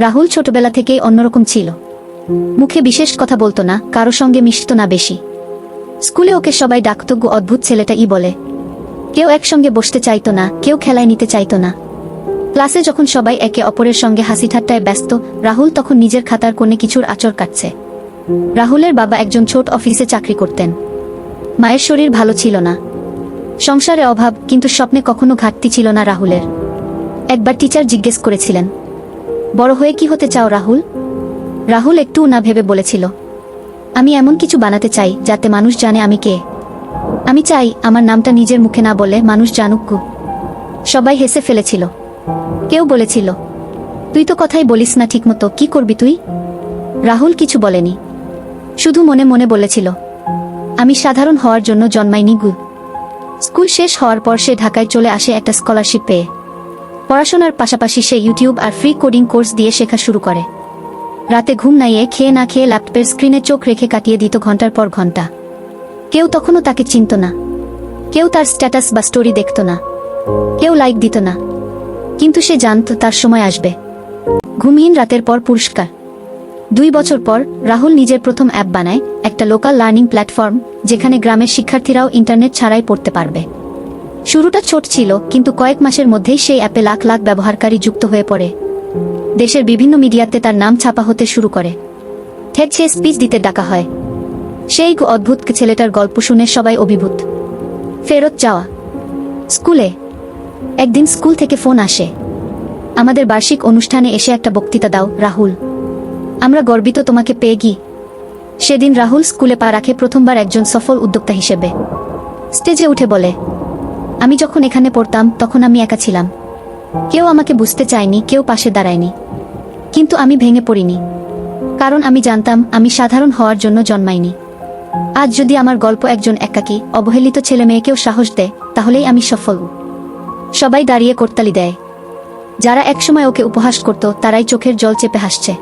রাহুল ছোটবেলা থেকেই অন্যরকম ছিল। মুখে বিশেষ কথা বলতো না, কারও সঙ্গে মিশত না বেশি। স্কুলে ওকে সবাই ডাকতজ্ঞ অদ্ভুত ছেলেটা, ই বলে। কেউ একসঙ্গে বসতে চাইতো না, কেউ খেলায় নিতে চাইতো না। ক্লাসে যখন সবাই একে অপরের সঙ্গে হাসি ঠাট্টায় ব্যস্ত, রাহুল তখন নিজের খাতার কোণে কিছুর আচর কাটছে। রাহুলের বাবা একজন ছোট অফিসে চাকরি করতেন। মায়ের শরীর ভালো ছিল না। সংসারে অভাব, কিন্তু স্বপ্নে কখনো ঘাটতি ছিল না রাহুলের। একবার টিচার জিজ্ঞেস করেছিলেন বড় হয়ে কি হতে চাও, রাহুল? রাহুল একটু না ভেবে বলেছিল, আমি এমন কিছু বানাতে চাই যাতে মানুষ জানে আমি কে। আমি চাই আমার নামটা নিজের মুখে না বলে মানুষ জানুক। সবাই হেসে ফেলেছিল। কেউ বলেছিল, তুই তো কথাই বলিস না ঠিকমতো, কি করবি তুই? রাহুল কিছু বলেনি, শুধু মনে মনে বলেছিল, আমি সাধারণ হওয়ার জন্য জন্মাইনি গু। স্কুল শেষ হওয়ার পর সে ঢাকায় চলে আসে একটা স্কলারশিপ পেয়ে। পড়াশোনার পাশাপাশি সে ইউটিউব আর ফ্রি কোডিং কোর্স দিয়ে শেখা শুরু করে। রাতে ঘুম নাইয়ে খেয়ে না খেয়ে ল্যাপটপের স্ক্রিনে চোখ রেখে কাটিয়ে দিত ঘণ্টার পর ঘণ্টা। কেউ তখনও তাকে চিনত না। কেউ তার স্ট্যাটাস বা স্টোরি দেখত না। কেউ লাইক দিত না। কিন্তু সে জানত তার সময় আসবে। ঘুমহীন রাতের পর পুরস্কার। দুই বছর পর রাহুল নিজের প্রথম অ্যাপ বানায় একটা লোকাল লার্নিং প্ল্যাটফর্ম, যেখানে গ্রামের শিক্ষার্থীরাও ইন্টারনেট ছাড়াই পড়তে পারবে। শুরুটা ছোট ছিল, কিন্তু কয়েক মাসের মধ্যেই সেই অ্যাপে লাখ লাখ ব্যবহারকারী যুক্ত হয়ে পড়ে। দেশের বিভিন্ন মিডিয়াতে তার নাম ছাপা হতে শুরু করে। ঠেট সে স্পিচ দিতে ডাকা হয়। সেই অদ্ভুত ছেলেটার গল্প শুনে সবাই অভিভূত। ফেরত যাওয়া। স্কুলে। একদিন স্কুল থেকে ফোন আসে। আমাদের বার্ষিক অনুষ্ঠানে এসে একটা বক্তৃতা দাও, রাহুল। আমরা গর্বিত তোমাকে পেয়ে গি। সেদিন রাহুল স্কুলে পা রাখে প্রথমবার একজন সফল উদ্যোক্তা হিসেবে। স্টেজে উঠে বলে আমি যখন এখানে পড়তাম, তখন আমি একা ছিলাম। কেউ আমাকে বুঝতে চায়নি, কেউ পাশে দাঁড়ায়নি। কিন্তু আমি ভেঙে পড়িনি। কারণ আমি জানতাম, আমি সাধারণ হওয়ার জন্য জন্মাইনি। আজ যদি আমার গল্প একজন একাকী, অবহেলিত ছেলে মেয়েকেও সাহস দেয়, তাহলেই আমি সফল। সবাই দাঁড়িয়ে করতালি দেয়। যারা একসময় ওকে উপহাস করত, তারাই চোখের জল চেপে হাসছে।